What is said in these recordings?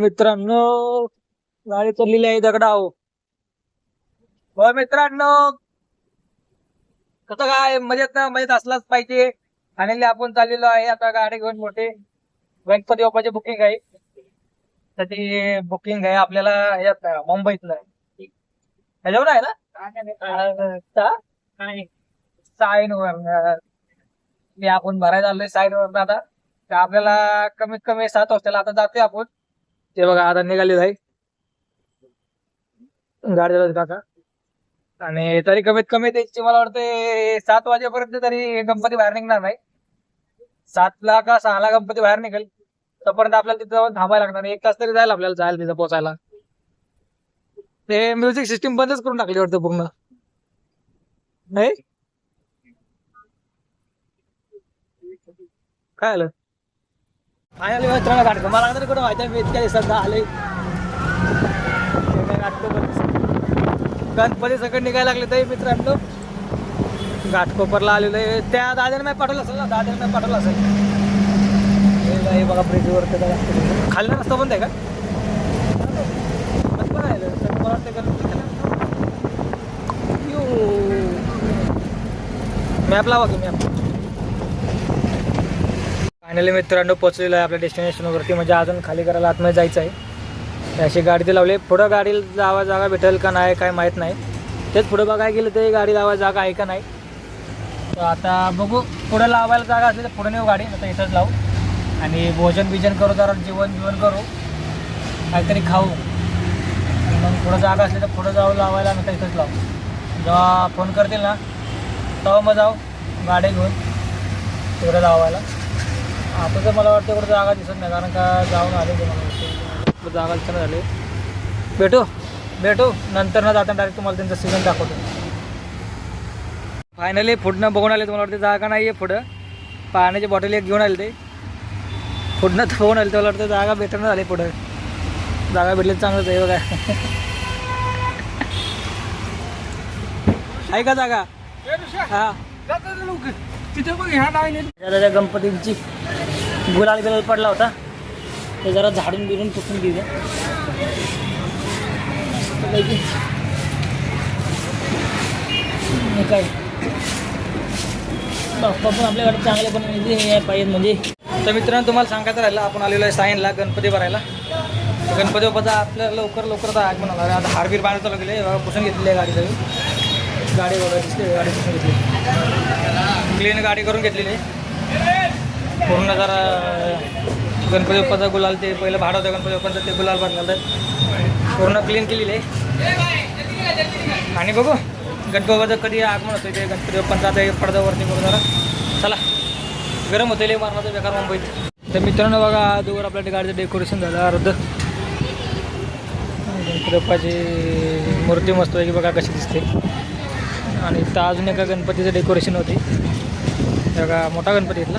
मित्रांनो गाडी चाललेली आहे दगडाव हो मित्रांनो. कसं काय? मजेत ना? मजेत असलाच पाहिजे. आणि आपण चाललेलो आहे. आता गाडी घेऊन मोठे गणपती बाप्पाचे बुकिंग आहे. तर ते बुकिंग आहे आपल्याला ह्याच्यात मुंबईतलं आहे. ह्याच्यावर आहे ना साईन वर मी आपण भरायला आलोय साईन वर आता. तर आपल्याला कमीत कमी सात वाजता आता जातोय आपण. ते बघा आता निघाले आहे गाडी चालवते काका. आणि तरी कमीत कमी त्याची मला वाटतं सात वाजेपर्यंत तरी गणपती बाहेर निघणार नाही. सातला का सहाला गणपती बाहेर निघेल. तोपर्यंत आपल्याला तिथं जाऊन थांबायला लागणार एक तास तरी जाईल आपल्याला जायला तिथं पोहोचायला ते म्युझिक सिस्टीम बंदच करून टाकली वाटतं पूर्ण. नाही? काय आलं फायनली आलं मित्रांनो गाठ मला तरी कुठं माहिती मी इतक्या दिवसात आले गणपती सगळं निघायला लागले तरी मित्रांनो घाटकोपरला आलेलो आहे. त्या दाद्याने मी पाठवलं असेल ना? दाद्याने मी पाठवलं असेल. हे बघा, बघा ब्रिजवर खाल्लं रस्ता बंद आहे का? मॅप लावा की मॅप फायनली मित्रांनो पोचलेलो आहे आपल्या डेस्टिनेशनवरती म्हणजे अजून खाली करायला आतमध्ये जायचं आहे. तर अशी गाडी ते लावली. पुढं गाडी जावा जागा भेटेल का नाही काय माहीत नाही. तेच पुढं बघायला गेलं ते गाडी लावा जागा आहे का नाही. तर आता बघू पुढं लावायला जागा असली तर पुढे नेऊ गाडी. आता इथंच लावू. आणि भोजन बिजन करू जरा जेवण बिवण करू. काहीतरी खाऊ. मग पुढं जागा असली तर पुढं जाऊ लावायला नंतर इथंच लावू. जेव्हा फोन करतील ना तेव्हा मग जाऊ. गाडी घेऊन पुढं लावायला. आता तर मला वाटतं कुठं जागा दिसत नाही कारण का जाऊन आले ते मला वाटतं. जागा दिसत झाले. भेटू भेटू. नंतर न जाता डायरेक्ट तुम्हाला त्यांचं सीझन दाखवतो. फायनली पुढनं बघून आले तुम्हाला वाटतं जागा नाही आहे पुढं. पाण्याची बॉटल एक घेऊन आले ते. पुढनं तर बघून आले तर मला वाटतं जागा भेटणं झाली पुढं. जागा भेटली तर चांगलंच आहे बघा. आहे का जागा? हा. तिथे बघ ह्या लाईन त्या गणपतींची. गुलाल बिलाल पडला होता. ते जरा झाडून बिरून पुसून दिले हे काय? बाप्पा पण आपल्याकडे चांगले पण हे पाहिजे म्हणजे. तर मित्रांनो तुम्हाला सांगायचं राहिलं आपण आलेलो आहे सायनला गणपती भरायला गणपती बाप्पाचा आपल्याला लवकर लवकर आता आगमन होणार आता हारबीर बाहेर चालू केले पुसून घेतलेली आहे गाडी सगळी गाडी वगैरे दिसते गाडी पुसून घेतली. क्लीन गाडी करून घेतलेली आहे. पूर्ण जरा गणपती बाप्पाचा गुलाल ते पहिलं भाडं होतं गणपती बाप्पाचं ते गुलाल भरलेलं आहे. पूर्ण क्लीन केलेली आहे. आणि बघू गणपती बाबाचं कधी आगमन होतं ते गणपती बाप्पांचा आता पडद्यावरती बघू जरा. चला गरम होतं लय मारणाचं बेकार मुंबईत. तर मित्रांनो बघा दूर आपल्या गाडीचं डेकोरेशन झालं अर्ध. गणपती बाप्पाची मूर्ती मस्त आहे की बघा कशी दिसते. आणि इथं अजून एका गणपतीचं डेकोरेशन होते बघा मोठा गणपती इथला.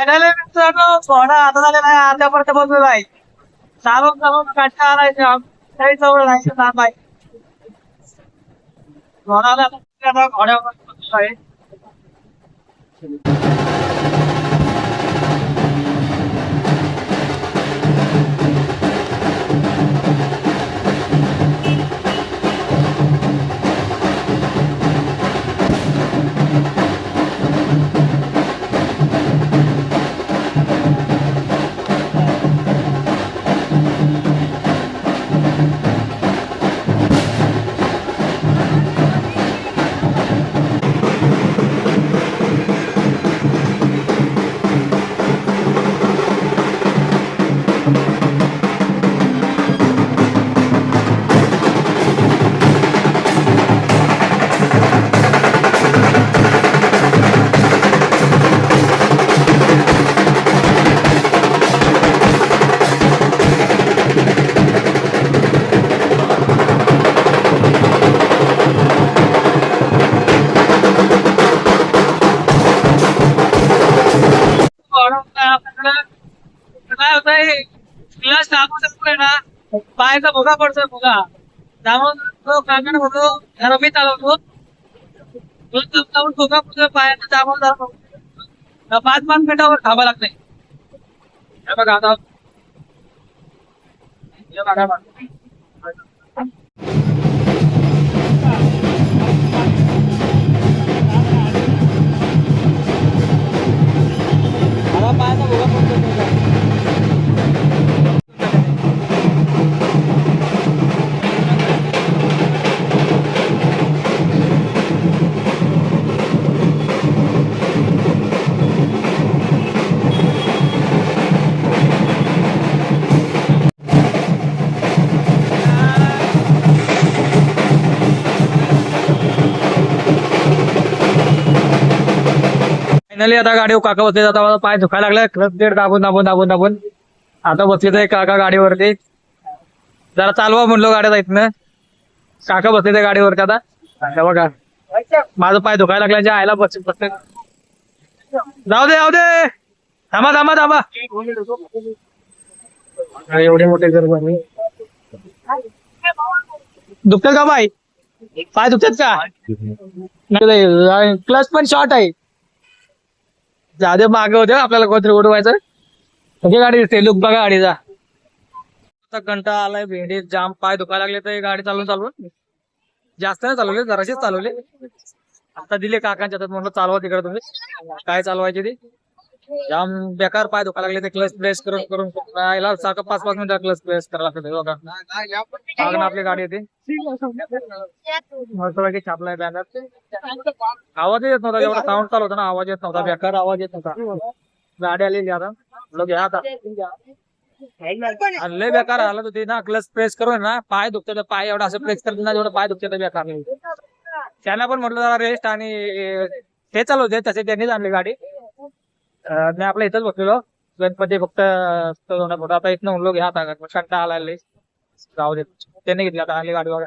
थोडा आता झाले नाही अर्ध्यापर्यंत बसलेला आहे चालून चालून काटता पायाचा भोगा पडतोय भोगा. त्यामुळे तो कागण होतो जरा मी चालवतो भोगा पडतोय पायाचा त्यामुळे जरा पाच पाच मिनिटावर थांबा लागते. बघा आता. बघा बघा. पायाचा भोगा पडतोय. फायनली आता गाडीवर काका बसले आता माझा पाय दुखायला लागला. क्लच प्लेट दाबून दाबून दाबून दाबून. आता बसले ते काका गाडीवरती. जरा चालवा म्हणलो गाड्या ना काका बसले ते गाडीवरती आता. बघा. माझा पाय दुखायला लागला जे आयला बस बसले. जाऊ दे जाऊ दे. थांबा थांबा थांबा. एवढे मोठे घर दुखतात का पाय पाय दुखतात का? क्लच पण शॉर्ट आहे. जादे मागे होते आपल्याला कोणतरी उडवायचं? म्हणजे गाडी दिसते लुक बघा गाडीचा. आता कंटा आलाय भेंडी जाम पाय दुखायला लागले तर गाडी चालवून चालवून. जास्त नाही चालवले जराशीच चालवले. आता दिले काकांच्या म्हणलं चालवा तिकडे तुम्ही. काय चालवायचे ते? जाम बेकार पाय दुखा लागले ते क्लच प्रेस करून करून याला सारखं पाच पाच मिनिटं क्लच प्रेस करायला लागतं बघा. आपली गाडी येते मस्तपैकी छापलाय बॅनर आवाज येत नव्हता एवढा साऊंड चालू होता ना आवाज येत नव्हता बेकार आवाज येत नव्हता. गाडी आलेली आता. लोक घ्या आता. लय बेकार आलं होती ना क्लच प्रेस करून ना पाय दुखते पाय एवढा असं प्रेस करत ना जेवढं पाय दुखते बेकार. नाही. त्यांना पण म्हटलं जरा रेस्ट आणि ते चालू होते तसे त्यांनीच आणली गाडी. मी आपल्या इथंच बसलेलो. गणपती फक्त अं, फोटो. आता इथनं म्हणलो घ्या आता. कंटा आला जाऊ दे. त्यांनी घेतली आता. आली गाडी बघा.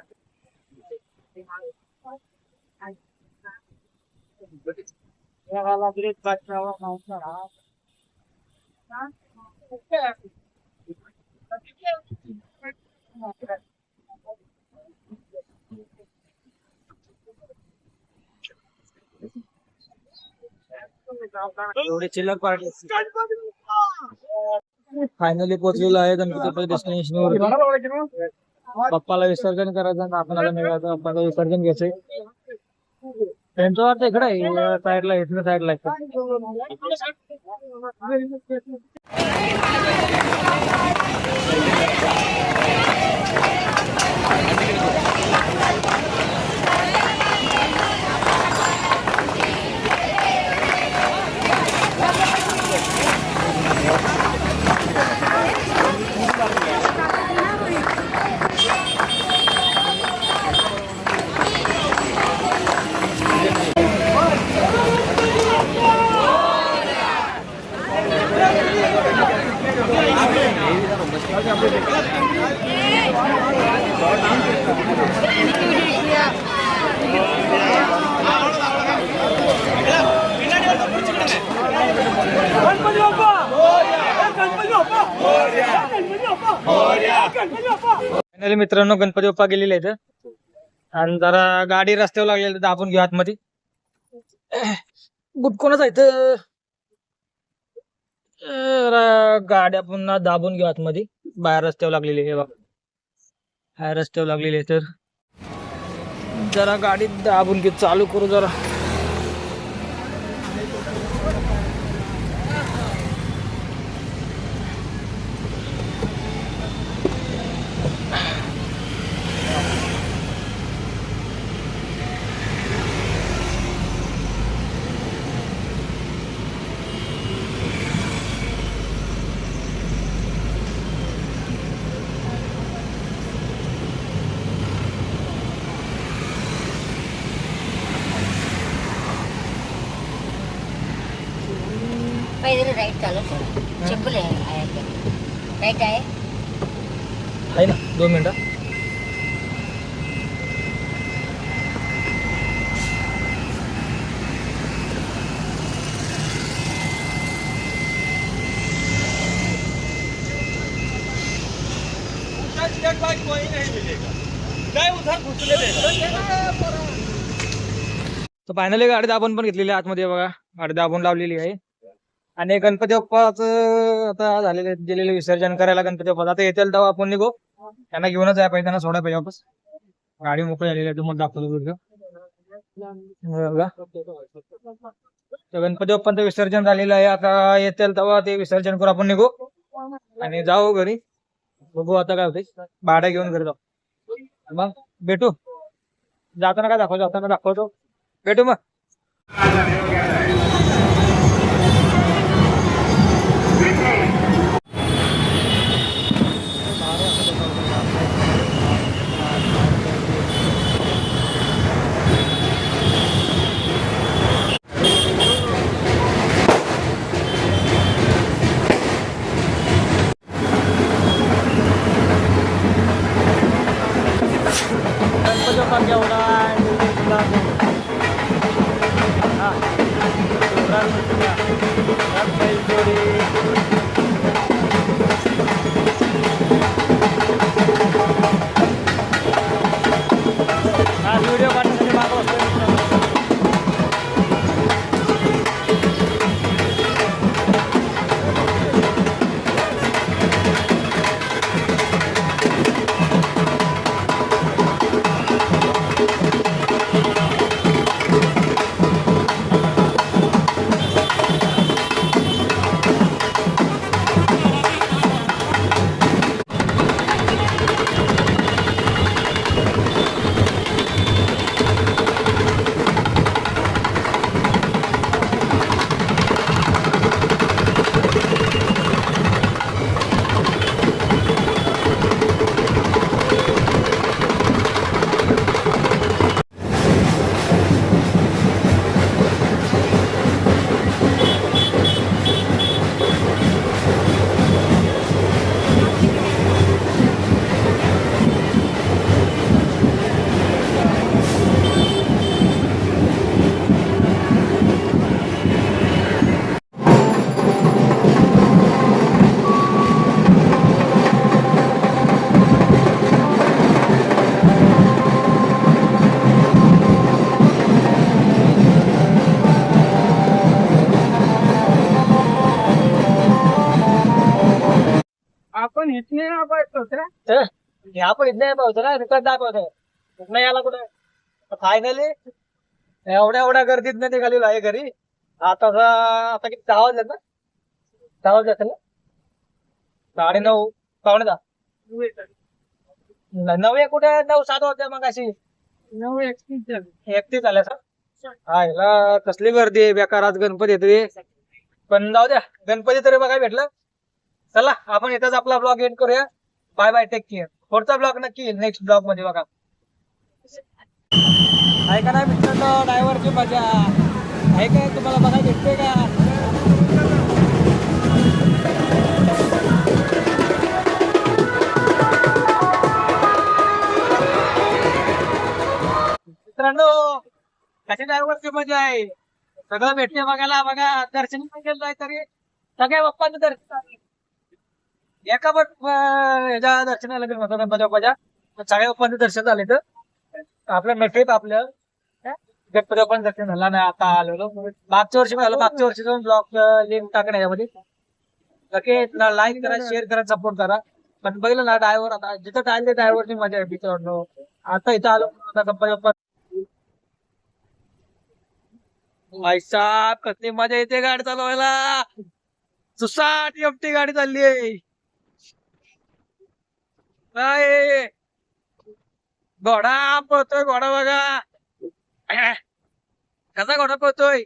एवढे चिल्लर पार्टी फायनली पोहोचलेलो आहे गणपती डेस्टिनेशन वर पप्पाला विसर्जन करायचं आणि आपल्याला निघायचं पप्पाला विसर्जन घ्यायचंय. त्यांचं वाटतं इकडे साईडला इथल्या साईडला मित्रांनो गणपती बाप्पा गेलेले आहेत. आणि जरा गाडी रस्त्यावर लागलेली तर आपण घेऊ आतमध्ये. बुट कोणाच आहे जरा गाड्या पुन्हा दाबून घेऊ आतमध्ये. बाहेर रस्त्यावर लागलेली आहे हे बघा. बाहेर रस्त्यावर लागलेली आहे तर. जरा गाडी दाबून घेऊ. चालू करू जरा. पहिले राईट चालत सिंपल आहे आहे ना दोन मिनटं तर फायनली गाडी दाबून पण घेतलेली आतमध्ये बघा. गाडी दाबून लावलेली आहे. आणि गणपती बाप्पाचं आता झालेले दिलेले विसर्जन करायला गणपती बाप्पा. आता येतील तेव्हा आपण निघू. त्यांना घेऊनच आहे पाहिजे त्यांना सोडा पाहिजे वापस. गाडी मोकळी झालेली आहे तुम्हाला दाखवतो व्हिडिओ गणपती बाप्पांचं विसर्जन झालेलं आहे. आता येतील तेव्हा ते विसर्जन करू आपण निघू. आणि जाऊ घरी. बघू आता काय होते भाडं घेऊन घरी जाऊ. मग भेटू. जाताना काय दाखवतो? जाताना दाखवतो. भेटू मग. गणपती बाप्पा केवढा आहे, आपण इथने आपण इथं नाही पाहतो ना रिकॉर्ड दाखवतो. इथनं याला कुठे? फायनली एवढ्या एवढ्या गर्दीत नाही निघालेलो आहे घरी. आता आता किती? दहा वाजले ना? दहा वाजले असेल ना? साडे नऊ. पावणे दहा. नऊ एक कुठे? नऊ सात वाजता मग अशी नऊ एक्सपीरियन्स एकटी झाल्या सर हा ह्याला कसली गर्दी आहे? बेकार आज गणपती येते पण जाऊ द्या. गणपती तरी बघायला भेटलं. चला आपण येताच आपला ब्लॉग एंड करूया. बाय बाय टेक केअर पुढचा ब्लॉग नक्की येईल नेक्स्ट ब्लॉगमध्ये बघा. ऐका ना मित्र मित्रांनो ड्रायव्हरची मजा? ऐका तुम्हाला बघा भेटते का? मित्रांनो कशी ड्रायव्हरची मजा आहे? सगळं भेटते बघायला बघा. दर्शन पण केलं आहे तरी. सगळ्या बाप्पांचं दर्शन. झालं. एका अं, ह्याच्या दर्शनाला गेलो होतो गणपती बाप्पाच्या चांगल्या बाप्पांचं दर्शन झालं तर आपलं नटेप आपलं. गणपती बाप्पांचं दर्शन झालं. नाही आता आलेलो मागच्या वर्षी झालं मागच्या वर्षी जाऊन ब्लॉग लिंक टाकणं याच्यामध्ये नक्की लाईक करा शेअर करा सपोर्ट करा. पण बघितलं ना ड्रायव्हर आता जिथं टाळले ड्रायव्हरची मजा आहे मित्रांनो. आता इथं आलो आता गणपती बाप्पा कसली मजा येते गाडी चालवायला. सुसाट एमटी गाडी चालली आहे. नाही घोडा पळतोय घोडा बघा. कसा घोडा पळतोय?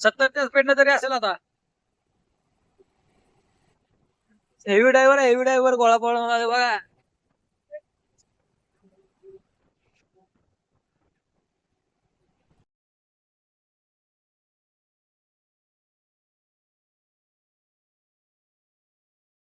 सत्तरच्या स्पीड तरी असेल आता. हेवी ड्रायव्हर हेवी ड्रायव्हर गोळा पळून बघा.